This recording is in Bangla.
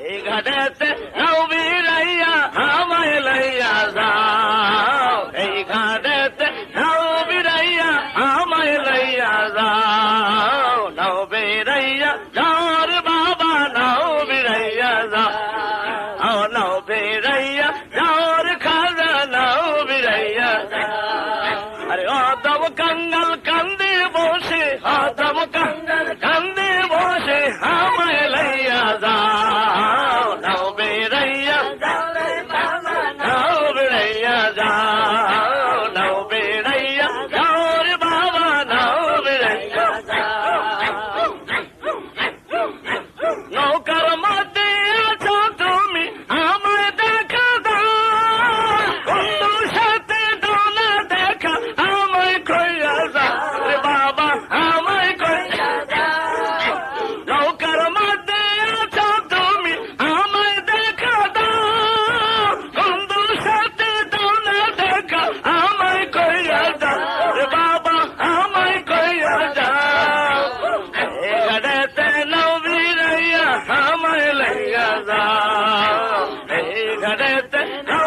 এই ঘাটেতে নাও বিরাইয়া আমায় লাইয়া যাও এই ঘাটেতে নাও বিরাইয়া আমায় লাইয়া যাও নাও বিরাইয়া যাওর বাবা নাও বিরাইয়া যাও নাও বিরাইয়া যাওর খাজা নাও বিরাইয়া যাও আরে অত घण